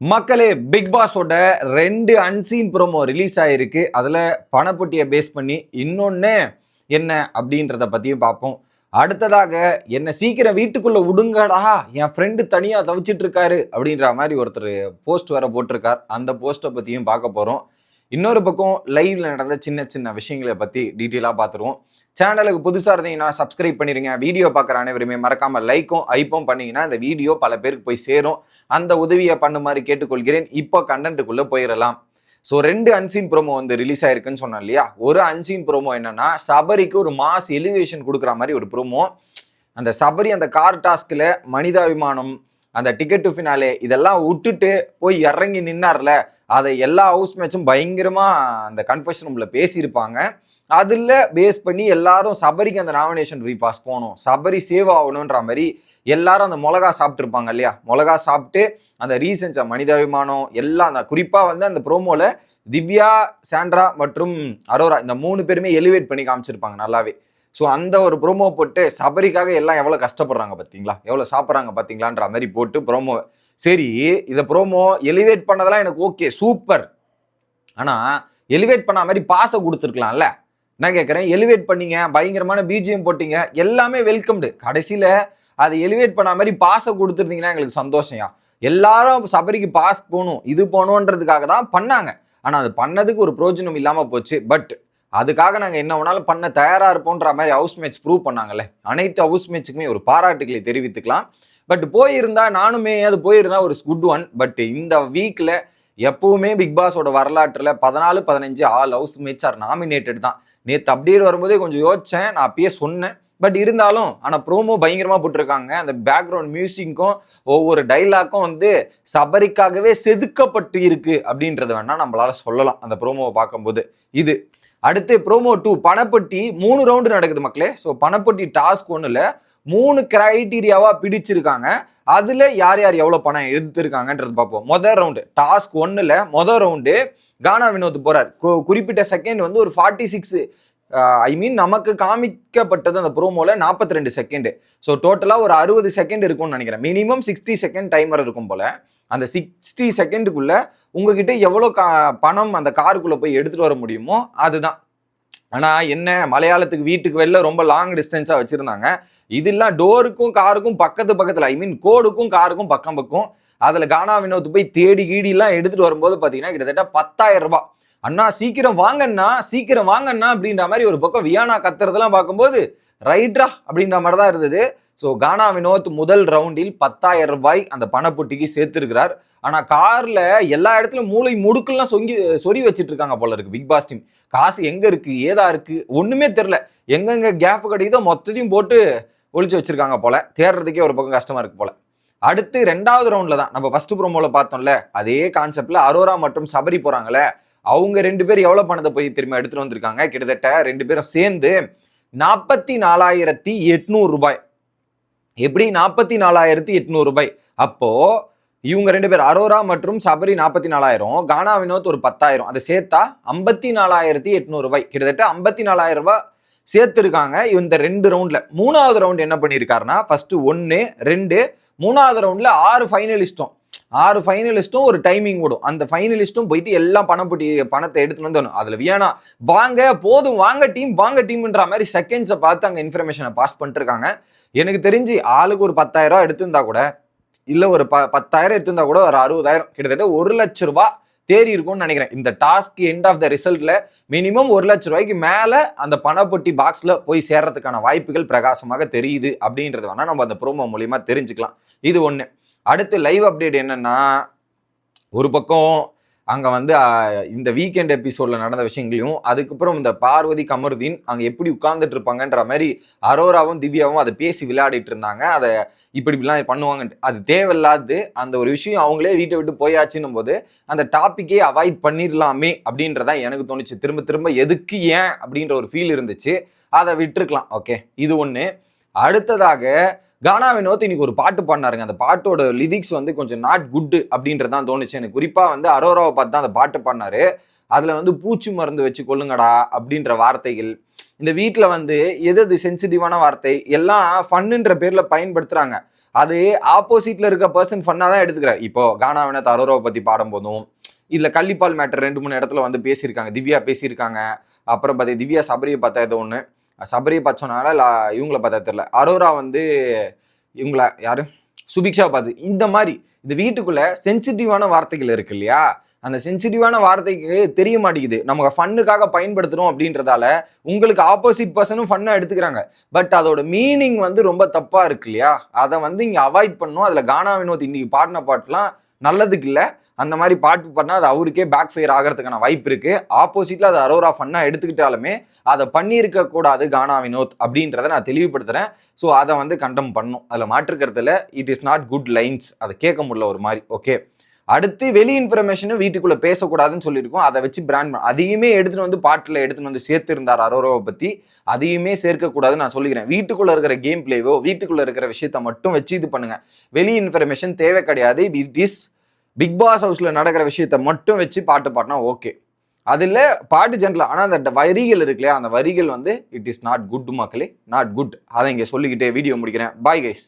மக்களே பிக் பாஸோட ரெண்டு unseen promo release ஆயிருக்கு. அதில் பணப்பொட்டியை பேஸ் பண்ணி இன்னொன்று என்ன அப்படின்றத பற்றியும் பார்ப்போம். அடுத்ததாக என்னை சீக்கிரம் வீட்டுக்குள்ளே விடுங்கடா என் ஃப்ரெண்டு தனியாக தவிச்சிட்டு இருக்காரு அப்படின்ற மாதிரி ஒருத்தர் போஸ்ட் வேற போட்டிருக்கார். அந்த போஸ்ட்டை பற்றியும் பார்க்க போகிறோம் இன்னொரு பக்கம் லைவில் நடந்த சின்ன சின்ன விஷயங்களை பற்றி டீட்டெயிலாக பார்த்துருவோம். சேனலுக்கு புதுசாக இருந்தீங்கன்னா சப்ஸ்கிரைப் பண்ணிருங்க. வீடியோ பார்க்குற அனைவருமே மறக்காமல் லைக்கும் ஐப்பும் பண்ணிங்கன்னா இந்த வீடியோ பல பேருக்கு போய் சேரும். அந்த உதவியை பண்ணுமாறு கேட்டுக்கொள்கிறேன். இப்போ கண்டென்ட்டுக்குள்ளே போயிடலாம். ஸோ ரெண்டு அன்சீன் ப்ரோமோ வந்து ரிலீஸ் ஆயிருக்குன்னு சொன்னோம் இல்லையா? ஒரு அன்சீன் ப்ரோமோ என்னன்னா சபரிக்கு ஒரு மாஸ் எலிவேஷன் கொடுக்குற மாதிரி ஒரு ப்ரோமோ அந்த சபரி அந்த கார் டாஸ்கில் மனிதாபிமானம் அந்த டிக்கெட் டு ஃபினாலே இதெல்லாம் விட்டுட்டு போய் இறங்கி நின்னார்ல. அதை எல்லா ஹவுஸ் மேட்சும் பயங்கரமாக அந்த கன்ஃபெஷன் ரூமில் பேசியிருப்பாங்க. அதில் பேஸ் பண்ணி எல்லாரும் சபரிக்கு அந்த நாமினேஷன் ரீபாஸ் போகணும். சபரி சேவ் ஆகணுன்ற மாதிரி எல்லாரும் அந்த மிளகா சாப்பிட்ருப்பாங்க இல்லையா? மிளகா சாப்பிட்டு அந்த ரீசன்ஸ் மனிதாபிமானம் எல்லாம் அந்த குறிப்பாக வந்து அந்த ப்ரோமோவில் திவ்யா சாண்ட்ரா மற்றும் அரோரா இந்த மூணு பேருமே எலிவேட் பண்ணி காமிச்சிருப்பாங்க நல்லாவே. ஸோ அந்த ஒரு ப்ரோமோ போட்டு சபரிக்காக எல்லாம் எவ்வளோ கஷ்டப்படுறாங்க பார்த்தீங்களா எவ்வளோ சாப்பிட்றாங்க பார்த்தீங்களான்ற மாதிரி போட்டு ப்ரோமோ சரி இதை ப்ரோமோ எலிவேட் பண்ணதெல்லாம் எனக்கு ஓகே சூப்பர் ஆனால் எலிவேட் பண்ண மாதிரி பாசை கொடுத்துருக்கலாம்ல? நான் கேட்குறேன் எலிவேட் பண்ணீங்க பயங்கரமான பிஜிஎம் போட்டீங்க எல்லாமே வெல்கம்டு கடைசியில் அதை எலிவேட் பண்ண மாதிரி பாசை கொடுத்துருந்தீங்கன்னா எங்களுக்கு சந்தோஷம்யா எல்லாரும் சபரிக்கு பாஸ் போகணும் இது போகணுன்றதுக்காக தான் பண்ணாங்க. ஆனால் அது பண்ணதுக்கு ஒரு பிரோஜனம் இல்லாமல் போச்சு. பட் அதுக்காக நாங்கள் என்ன வேணாலும் பண்ண தயாராக இருப்போன்ற மாதிரி ஹவுஸ் மேட்ச் ப்ரூவ் பண்ணாங்கல்ல. அனைத்து ஹவுஸ் மேட்சுக்குமே ஒரு பாராட்டுகளை தெரிவித்துக்கலாம். பட் போயிருந்தா நானுமே அது போயிருந்தா ஒரு குட் ஒன் பட் இந்த வீக்கில் எப்பவுமே பிக் பாஸோட வரலாற்றில் பதினாலு பதினஞ்சு all house mates are nominated தான். நேற்று அப்டேட் வரும்போதே கொஞ்சம் யோசித்தேன் நான் அப்பயே சொன்னேன். பட் இருந்தாலும் ஆனால் ப்ரோமோ பயங்கரமாக போட்டிருக்காங்க. அந்த பேக்ரவுண்ட் மியூசிக்கும் ஒவ்வொரு டைலாக்கும் வந்து சபரிக்காகவே செதுக்கப்பட்டு இருக்கு அப்படின்றத வேணால் நம்மளால் சொல்லலாம் அந்த ப்ரோமோவை பார்க்கும்போது. இது. அடுத்து ப்ரோமோ டூ பணப்பட்டி மூணு ரவுண்டு நடக்குது மக்களே. ஸோ பணப்பட்டி டாஸ்க் ஒன்றில் மூணு கிரைட்டீரியாவாக பிடிச்சிருக்காங்க. அதுல யார் யார் எவ்வளவு பணம் எடுத்திருக்காங்கன்றது பார்ப்போம். மொதல் ரவுண்டு டாஸ்க் ஒன்னுல மொதல் ரவுண்டு கானா வினோத் போறார். குறிப்பிட்ட செகண்ட் வந்து ஒரு ஃபார்ட்டி சிக்ஸ் ஐ மீன் நமக்கு காமிக்கப்பட்டது அந்த ப்ரோமோல நாற்பத்தி ரெண்டு செகண்டு ஸோ டோட்டலாக ஒரு அறுபது செகண்ட் இருக்கும்னு நினைக்கிறேன். மினிமம் சிக்ஸ்டி செகண்ட் டைமர் இருக்கும் போல. அந்த சிக்ஸ்டி செகண்டுக்குள்ள உங்ககிட்ட எவ்வளோ கா பணம் அந்த காருக்குள்ளே போய் எடுத்துகிட்டு வர முடியுமோ அதுதான். ஆனால் என்ன மலையாளத்துக்கு வீட்டுக்கு வெளில ரொம்ப லாங் டிஸ்டன்ஸாக வச்சுருந்தாங்க. இதெல்லாம் டோருக்கும் காருக்கும் பக்கத்து பக்கத்தில் ஐ மீன் கோடுக்கும் காருக்கும் பக்கம் பக்கம். அதில் கானா வினோத் போய் தேடி கீடிலாம் எடுத்துகிட்டு வரும்போது பார்த்தீங்கன்னா கிட்டத்தட்ட பத்தாயிரம் ரூபாய். அண்ணா சீக்கிரம் வாங்கண்ணா சீக்கிரம் வாங்கண்ணா அப்படின்ற மாதிரி ஒரு பக்கம் வியானா கத்துறதெல்லாம் பார்க்கும்போது ரைட்ரா அப்படின்ற மாதிரி தான் இருந்தது. ஸோ கானா வினோத் முதல் ரவுண்டில் பத்தாயிரம் ரூபாய் அந்த பணப்பொட்டிக்கு சேர்த்துருக்கிறார். ஆனால் காரில் எல்லா இடத்துலையும் மூளை முடுக்கெல்லாம் சொங்கி சொறி வச்சுட்டு இருக்காங்க போல இருக்கு பிக் பாஸ் டீம் காசு எங்கே இருக்கு ஏதா இருக்கு ஒன்றுமே தெரில எங்கெங்கே கேப் கிடைக்குதோ மொத்தத்தையும் போட்டு ஒழிச்சு வச்சிருக்காங்க போல. தேடுறதுக்கே ஒரு பக்கம் கஷ்டமா இருக்கு போல. அடுத்து ரெண்டாவது ரவுண்ட்ல தான் நம்ம ஃபர்ஸ்ட் ப்ரோமோல பார்த்தோம்ல அதே கான்செப்ட்ல அரோரா மற்றும் சபரி போறாங்கல்ல அவங்க ரெண்டு பேர் எவ்வளவு பணத்தை போய் திரும்ப எடுத்துட்டு வந்திருக்காங்க? கிட்டத்தட்ட ரெண்டு பேரும் சேர்ந்து நாற்பத்தி நாலாயிரத்தி எட்நூறு ரூபாய். எப்படி நாற்பத்தி நாலாயிரத்தி எட்நூறு ரூபாய்? அப்போ இவங்க ரெண்டு பேர் அரோரா மற்றும் சபரி நாற்பத்தி நாலாயிரம் கானா வினோத் ஒரு பத்தாயிரம் அதை சேர்த்தா ஐம்பத்தி நாலாயிரத்தி எட்நூறு ரூபாய். கிட்டத்தட்ட ஐம்பத்தி நாலாயிரம் ரூபாய் சேர்த்துருக்காங்க. இந்த ரெண்டு ரவுண்டில் மூணாவது ரவுண்ட் என்ன பண்ணியிருக்காருன்னா ஃபஸ்ட்டு ஒன்று ரெண்டு மூணாவது ரவுண்டில் ஆறு ஃபைனலிஸ்ட்டும் ஆறு ஃபைனலிஸ்ட்டும் ஒரு டைமிங் ஓடும் அந்த ஃபைனலிஸ்ட்டும் போயிட்டு எல்லாம் பணம் போட்டி பணத்தை எடுத்துட்டு வந்து அதில் அதுல வியானா வாங்க போதும் வாங்க டீம் வாங்க டீம்ன்ற மாதிரி செகண்ட்ஸை பார்த்து அங்கே இன்ஃபர்மேஷனை பாஸ் பண்ணிட்டுருக்காங்க எனக்கு தெரிஞ்சு ஆளுக்கு ஒரு பத்தாயிரம் ரூபாய் எடுத்திருந்தா கூட இல்லை ஒரு ப பத்தாயிரம் எடுத்திருந்தா கூட ஒரு அறுபதாயிரம். கிட்டத்தட்ட ஒரு லட்ச ரூபாய் தேறி இருக்கும்னு நினைக்கிறேன். இந்த டாஸ்க் எண்ட் ஆஃப் த ரிசல்ட்ல மினிமம் ஒரு லட்ச ரூபாய்க்கு மேல அந்த பணப்பொட்டி பாக்ஸ்ல போய் சேர்றதுக்கான வாய்ப்புகள் பிரகாசமாக தெரியுது அப்படின்றது வேணா நம்ம அந்த ப்ரோமோ மூலியமா தெரிஞ்சுக்கலாம். இது ஒண்ணு. அடுத்து லைவ் அப்டேட் என்னன்னா ஒரு பக்கம் அங்கே வந்து இந்த வீக்கெண்ட் எபிசோடில் நடந்த விஷயங்களையும் அதுக்கப்புறம் இந்த பார்வதி கமருதீன் அங்கே எப்படி உட்கார்ந்துட்டு இருப்பாங்கன்ற மாதிரி அரோராவும் திவ்யாவும் அதை பேசி விளையாடிட்டு இருந்தாங்க. அதை இப்படி இப்படிலாம் பண்ணுவாங்கன்ட்டு. அது தேவையில்லாது அந்த ஒரு விஷயம் அவங்களே வீட்டை விட்டு போயாச்சுன்னும் போது அந்த டாப்பிக்கே அவாய்ட் பண்ணிடலாமே அப்படின்றதான் எனக்கு தோணுச்சு. திரும்ப திரும்ப எதுக்கு ஏன் அப்படின்ற ஒரு ஃபீல் இருந்துச்சு. அதை விட்டுருக்கலாம். ஓகே இது ஒன்று அடுத்ததாக கானா வினோத் இன்னைக்கு ஒரு பாட்டு பாடினாருங்க. அந்த பாட்டோட லிரிக்ஸ் வந்து கொஞ்சம் நாட் குட் அப்படின்றதான் தோணுச்சு. எனக்கு குறிப்பாக வந்து அரோராவை பார்த்து தான் அந்த பாட்டு பாடினாரு. அதில் வந்து பூச்சி மருந்து வச்சு கொள்ளுங்கடா அப்படின்ற வார்த்தைகள் இந்த வீட்டில் வந்து எது எது சென்சிட்டிவான வார்த்தை எல்லாம் ஃபன்னுன்ற பேரில் பயன்படுத்துகிறாங்க அது ஆப்போசிட்டில் இருக்க பர்சன் ஃபன்னாக தான் எடுத்துக்கிறார். இப்போ கானா வினத் அரோராவை பத்தி பாடும்போதும் இதில் கள்ளிப்பால் மேட்டர் ரெண்டு மூணு இடத்துல வந்து பேசியிருக்காங்க. திவ்யா பேசியிருக்காங்க. அப்புறம் பார்த்தீங்க திவ்யா சபரியை பார்த்தா ஏதோ ஒன்று சபரியை பச்சோனால இவங்கள பார்த்தா தெரில அரோரா வந்து இவங்கள யாரு? சுபிக்ஷா பார்த்து இந்த மாதிரி இந்த வீட்டுக்குள்ள சென்சிட்டிவான வார்த்தைகள் இருக்கு இல்லையா? அந்த சென்சிட்டிவான வார்த்தைக்கு தெரிய மாட்டேங்குது. நம்ம ஃபன்னுக்காக பயன்படுத்துகிறோம் அப்படின்றதால உங்களுக்கு ஆப்போசிட் பர்சனும் ஃபன்னாக எடுத்துக்கிறாங்க. பட் அதோட மீனிங் வந்து ரொம்ப தப்பாக இருக்கு இல்லையா? அதை வந்து இங்கே அவாய்ட் பண்ணும் அதில் கானா வினோத் இன்னைக்கு பாடின பாட்டுலாம் நல்லதுக்கு இல்லை. அந்த மாதிரி பாட்டு பண்ணால் அது அவருக்கே பேக் ஃபயர் ஆகிறதுக்கான வாய்ப்பு இருக்குது ஆப்போசிட்டில் அது அரோரா ஃபன்னாக எடுத்துக்கிட்டாலுமே அதை பண்ணியிருக்க கூடாது கானா வினோத் அப்படின்றத நான் தெளிவுபடுத்துகிறேன் ஸோ அதை வந்து கண்டம் பண்ணும். அதில் மாற்றுக்கிறதுல it is not good lines அதை கேட்க முடியல ஒரு மாதிரி. ஓகே அடுத்து வெளி இன்ஃபர்மேஷனும் வீட்டுக்குள்ளே பேசக்கூடாதுன்னு சொல்லியிருக்கோம். அதை வச்சு பிராண்ட் அதையுமே எடுத்துகிட்டு வந்து பாட்டில் எடுத்துகிட்டு வந்து சேர்த்துருந்தார் அரோராவை பற்றி அதையுமே சேர்க்கக்கூடாதுன்னு நான் சொல்லிக்கிறேன். வீட்டுக்குள்ளே இருக்கிற கேம் பிளேவோ வீட்டுக்குள்ளே இருக்கிற விஷயத்த மட்டும் வச்சு இது பண்ணுங்கள் வெளி இன்ஃபர்மேஷன் தேவை கிடையாது. இட் இஸ் பிக் பாஸ் ஹவுஸில் நடக்கிற விஷயத்த மட்டும் வச்சு பாட்டு பாடினா ஓகே அதில் பாட்டு ஜென்ரல் ஆனால் அந்த வரிகள் இருக்கு இல்லையா? அந்த வரிகள் வந்து இட் இஸ் நாட் குட் மக்களே நாட் குட் அதை இங்கே சொல்லிக்கிட்டே வீடியோ முடிக்கிறேன். Bye guys